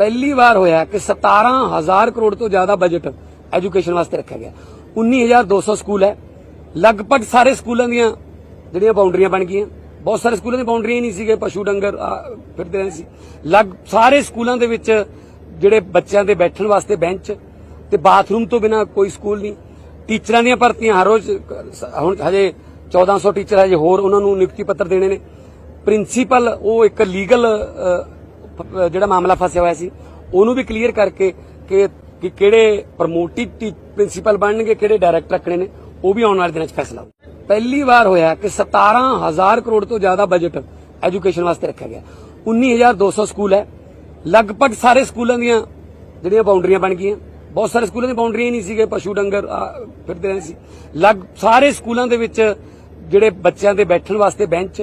ਪਹਿਲੀ ਵਾਰ ਹੋਇਆ ਕਿ 17000 ਕਰੋੜ ਤੋਂ ਜ਼ਿਆਦਾ ਬਜਟ ਐਜੂਕੇਸ਼ਨ ਵਾਸਤੇ ਰੱਖਿਆ ਗਿਆ। 19200 ਸਕੂਲ ਹੈ। ਲਗਭਗ ਸਾਰੇ ਸਕੂਲਾਂ ਦੀਆਂ ਜਿਹੜੀਆਂ ਬਾਉਂਡਰੀਆਂ ਬਣ ਗਈਆਂ। ਬਹੁਤ ਸਾਰੇ ਸਕੂਲਾਂ ਦੀ ਬਾਉਂਡਰੀਆਂ ਹੀ ਨਹੀਂ ਸੀਗੇ। ਪਸ਼ੂ ਡੰਗਰ ਫਿਰਦੇ ਰਹੇ ਸੀ। ਲਗ, ਸਾਰੇ ਸਕੂਲਾਂ ਦੇ ਵਿੱਚ ਜਿਹੜੇ ਬੱਚਿਆਂ ਦੇ ਬੈਠਣ ਵਾਸਤੇ ਬੈਂਚ ਤੇ ਬਾਥਰੂਮ ਤੋਂ ਬਿਨਾ ਕੋਈ ਸਕੂਲ ਨਹੀਂ। ਟੀਚਰਾਂ ਦੀਆਂ ਭਰਤੀਆਂ ਹਰ ਰੋਜ਼, ਹੁਣ ਹਜੇ 1400 ਟੀਚਰ ਹਜੇ ਹੋਰ ਉਹਨਾਂ ਨੂੰ ਨਿਯੁਕਤੀ ਪੱਤਰ ਦੇਣੇ ਨੇ। ਪ੍ਰਿੰਸੀਪਲ, ਉਹ ਇੱਕ ਲੀਗਲ ਜਿਹੜਾ ਮਾਮਲਾ ਫਸਿਆ ਹੋਇਆ ਸੀ, ਉਹਨੂੰ ਵੀ ਕਲੀਅਰ ਕਰਕੇ ਕਿ ਕਿ ਕਿਹੜੇ ਪ੍ਰਮੋਟਿਡ ਪ੍ਰਿੰਸੀਪਲ ਬਣਨਗੇ, ਕਿਹੜੇ ਡਾਇਰੈਕਟਰ ਰੱਖਣੇ ਨੇ, ਉਹ ਵੀ ਆਉਣ ਵਾਲੇ ਦਿਨਾਂ 'ਚ ਫੈਸਲਾ ਹੋਊ। ਪਹਿਲੀ ਵਾਰ ਹੋਇਆ ਕਿ 17000 ਕਰੋੜ ਤੋਂ ਜ਼ਿਆਦਾ ਬਜਟ ਐਜੂਕੇਸ਼ਨ ਵਾਸਤੇ ਰੱਖਿਆ ਗਿਆ। 19200 ਸਕੂਲ ਹੈ। ਲਗਭਗ ਸਾਰੇ ਸਕੂਲਾਂ ਦੀਆਂ ਜਿਹੜੀਆਂ ਬਾਉਂਡਰੀਆਂ ਬਣ ਗਈਆਂ। ਬਹੁਤ ਸਾਰੇ ਸਕੂਲਾਂ ਦੀਆਂ ਬਾਉਂਡਰੀਆਂ ਹੀ ਨਹੀਂ ਸੀਗੇ, ਪਸ਼ੂ ਡੰਗਰ ਫਿਰਦੇ ਰਹੇ ਸੀ। ਲਗ, ਸਾਰੇ ਸਕੂਲਾਂ ਦੇ ਵਿੱਚ ਜਿਹੜੇ ਬੱਚਿਆਂ ਦੇ ਬੈਠਣ ਵਾਸਤੇ ਬੈਂਚ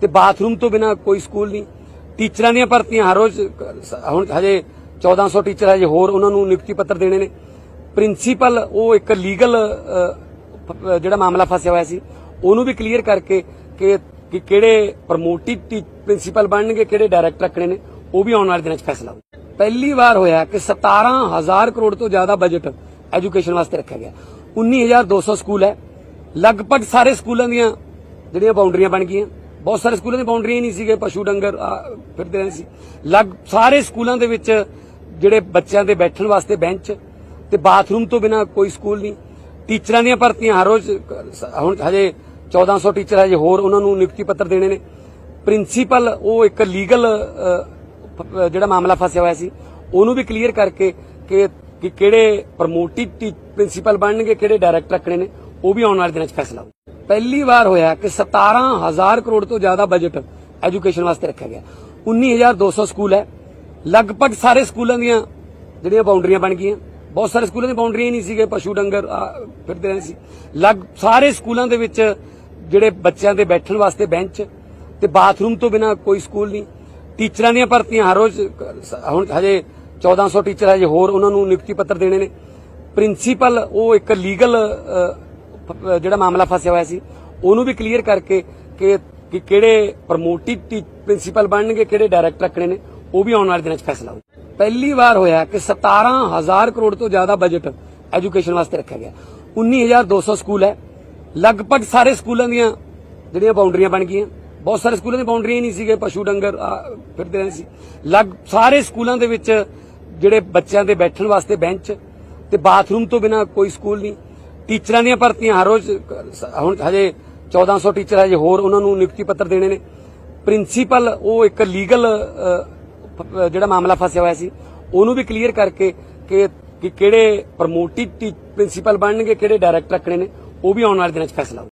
ਤੇ ਬਾਥਰੂਮ ਤੋਂ ਬਿਨਾ ਕੋਈ ਸਕੂਲ ਨਹੀਂ। ਟੀਚਰਾਂ ਦੀਆਂ ਭਰਤੀਆਂ ਹਰ ਰੋਜ਼, ਹੁਣ ਹਜੇ 1400 ਟੀਚਰ ਹਜੇ ਹੋਰ ਉਹਨਾਂ ਨੂੰ ਨਿਯੁਕਤੀ ਪੱਤਰ ਦੇਣੇ ਨੇ। ਪ੍ਰਿੰਸੀਪਲ ਉਹ ਇੱਕ ਲੀਗਲ ਜਿਹੜਾ ਮਾਮਲਾ ਫਸਿਆ ਹੋਇਆ ਸੀ, ਉਹਨੂੰ ਵੀ ਕਲੀਅਰ ਕਰਕੇ ਕਿ ਕਿ ਕਿਹੜੇ ਪ੍ਰਮੋਟਿਡ ਪ੍ਰਿੰਸੀਪਲ ਬਣਨਗੇ, ਕਿਹੜੇ ਡਾਇਰੈਕਟਰ ਰੱਖਣੇ ਨੇ, ਉਹ ਵੀ ਆਉਣ ਵਾਲੇ ਦਿਨਾਂ 'ਚ ਫੈਸਲਾ ਹੋਊ ਪਹਿਲੀ ਵਾਰ ਹੋਇਆ ਕਿ 17000 ਕਰੋੜ ਤੋਂ ਜ਼ਿਆਦਾ ਬਜਟ ਐਜੂਕੇਸ਼ਨ ਵਾਸਤੇ ਰੱਖਿਆ ਗਿਆ। 19200 ਸਕੂਲ ਹੈ। ਲਗਭਗ ਸਾਰੇ ਸਕੂਲਾਂ ਦੀਆਂ ਜਿਹੜੀਆਂ ਬਾਉਂਡਰੀਆਂ ਬਣ ਗਈਆਂ। ਬਹੁਤ ਸਾਰੇ ਸਕੂਲਾਂ ਦੀ ਬਾਉਂਡਰੀਆਂ ਨਹੀਂ ਸੀਗੇ, ਪਸ਼ੂ ਡੰਗਰ ਫਿਰਦੇ ਰਹੇ ਸੀ। ਲੱਗ, ਸਾਰੇ ਸਕੂਲਾਂ ਦੇ ਵਿੱਚ ਜਿਹੜੇ ਬੱਚਿਆਂ ਦੇ ਬੈਠਣ ਵਾਸਤੇ ਬੈਂਚ ਤੇ ਬਾਥਰੂਮ ਤੋਂ ਬਿਨਾ ਕੋਈ ਸਕੂਲ ਨਹੀਂ। ਟੀਚਰਾਂ ਦੀਆਂ ਭਰਤੀਆਂ ਹਰ ਰੋਜ਼, ਹੁਣ ਹਜੇ 1400 ਟੀਚਰ ਹਜੇ ਹੋਰ ਉਹਨਾਂ ਨੂੰ ਨਿਯੁਕਤੀ ਪੱਤਰ ਦੇਣੇ ਨੇ। ਪ੍ਰਿੰਸੀਪਲ, ਉਹ ਇੱਕ ਲੀਗਲ ਜਿਹੜਾ ਮਾਮਲਾ ਫਸਿਆ ਹੋਇਆ ਸੀ, ਉਹਨੂੰ ਵੀ ਕਲੀਅਰ ਕਰਕੇ ਕਿ ਕਿ ਕਿਹੜੇ ਪ੍ਰਮੋਟਿਡ ਪ੍ਰਿੰਸੀਪਲ ਬਣਨਗੇ, ਕਿਹੜੇ ਡਾਇਰੈਕਟਰ ਰੱਖਣੇ ਨੇ, ਉਹ ਵੀ ਆਉਣ ਵਾਲੇ ਦਿਨਾਂ 'ਚ ਫੈਸਲਾ ਹੋਊ। ਪਹਿਲੀ ਵਾਰ ਹੋਇਆ ਕਿ 17000 ਕਰੋੜ ਤੋਂ ਜ਼ਿਆਦਾ ਬਜਟ ਐਜੂਕੇਸ਼ਨ ਵਾਸਤੇ ਰੱਖਿਆ ਗਿਆ। 19200 ਸਕੂਲ ਹੈ। ਲਗਭਗ ਸਾਰੇ ਸਕੂਲਾਂ ਦੀਆਂ ਜਿਹੜੀਆਂ ਬਾਉਂਡਰੀਆਂ ਬਣ ਗਈਆਂ। ਬਹੁਤ ਸਾਰੇ ਸਕੂਲਾਂ ਦੀ ਬਾਉਂਡਰੀਆਂ ਹੀ ਨਹੀਂ ਸੀਗੇ, ਪਸ਼ੂ ਡੰਗਰ ਫਿਰਦੇ ਰਹੇ ਸੀ। ਲਗ, ਸਾਰੇ ਸਕੂਲਾਂ ਦੇ ਵਿੱਚ ਜਿਹੜੇ ਬੱਚਿਆਂ ਦੇ ਬੈਠਣ ਵਾਸਤੇ ਬੈਂਚ ਤੇ ਬਾਥਰੂਮ ਤੋਂ ਬਿਨਾ ਕੋਈ ਸਕੂਲ ਨਹੀਂ। ਟੀਚਰਾਂ ਦੀਆਂ ਭਰਤੀਆਂ ਹਰ ਰੋਜ਼, ਹੁਣ ਹਜੇ 1400 ਟੀਚਰ ਹਜੇ ਹੋਰ ਉਹਨਾਂ ਨੂੰ ਨਿਯੁਕਤੀ ਪੱਤਰ ਦੇਣੇ ਨੇ। ਪ੍ਰਿੰਸੀਪਲ, ਉਹ ਇੱਕ ਲੀਗਲ ਜਿਹੜਾ ਮਾਮਲਾ ਫਸਿਆ ਹੋਇਆ ਸੀ, ਉਹਨੂੰ ਵੀ ਕਲੀਅਰ ਕਰਕੇ ਕਿ ਕਿ ਕਿਹੜੇ ਪ੍ਰਮੋਟਿਡ ਪ੍ਰਿੰਸੀਪਲ ਬਣਨਗੇ, ਕਿਹੜੇ ਡਾਇਰੈਕਟਰ ਰੱਖਣੇ ਨੇ, ਉਹ ਵੀ ਆਉਣ ਵਾਲੇ ਦਿਨਾਂ 'ਚ ਫੈਸਲਾ ਹੋਊ ਪਹਿਲੀ ਵਾਰ ਹੋਇਆ ਕਿ 17000 ਕਰੋੜ ਤੋਂ ਜ਼ਿਆਦਾ ਬਜਟ ਐਜੂਕੇਸ਼ਨ ਵਾਸਤੇ ਰੱਖਿਆ ਗਿਆ। 19200 ਸਕੂਲ ਹੈ। ਲਗਭਗ ਸਾਰੇ ਸਕੂਲਾਂ ਦੀਆਂ ਜਿਹੜੀਆਂ ਬਾਉਂਡਰੀਆਂ ਬਣ ਗਈਆਂ। ਬਹੁਤ ਸਾਰੇ ਸਕੂਲਾਂ ਦੀਆਂ ਬਾਉਂਡਰੀਆਂ ਹੀ ਨਹੀਂ ਸੀਗੇ, ਪਸ਼ੂ ਡੰਗਰ ਫਿਰਦੇ ਰਹੇ ਸੀ। ਲਗ, ਸਾਰੇ ਸਕੂਲਾਂ ਦੇ ਵਿੱਚ ਜਿਹੜੇ ਬੱਚਿਆਂ ਦੇ ਬੈਠਣ ਵਾਸਤੇ ਬੈਂਚ ਤੇ ਬਾਥਰੂਮ ਤੋਂ ਬਿਨਾ ਕੋਈ ਸਕੂਲ ਨਹੀਂ। ਟੀਚਰਾਂ ਦੀਆਂ ਭਰਤੀਆਂ, ਹਰ ਰੋਜ਼ ਹੁਣ ਹਜੇ 1400 ਟੀਚਰ ਹਜੇ ਹੋਰ ਉਹਨਾਂ ਨੂੰ ਨਿਯੁਕਤੀ ਪੱਤਰ ਦੇਣੇ ਨੇ। ਪ੍ਰਿੰਸੀਪਲ, ਉਹ ਇੱਕ ਲੀਗਲ ਜਿਹੜਾ ਮਾਮਲਾ ਫਸਿਆ ਹੋਇਆ ਸੀ, ਉਹਨੂੰ ਵੀ ਕਲੀਅਰ ਕਰਕੇ ਕਿ ਕਿ ਕਿਹੜੇ ਪ੍ਰਮੋਟਿਡ ਪ੍ਰਿੰਸੀਪਲ ਬਣਨਗੇ, ਕਿਹੜੇ ਡਾਇਰੈਕਟਰ ਰੱਖਣੇ ਨੇ, ਉਹ ਵੀ ਆਉਣ ਵਾਲੇ ਦਿਨਾਂ 'ਚ ਫੈਸਲਾ ਹੋਊ।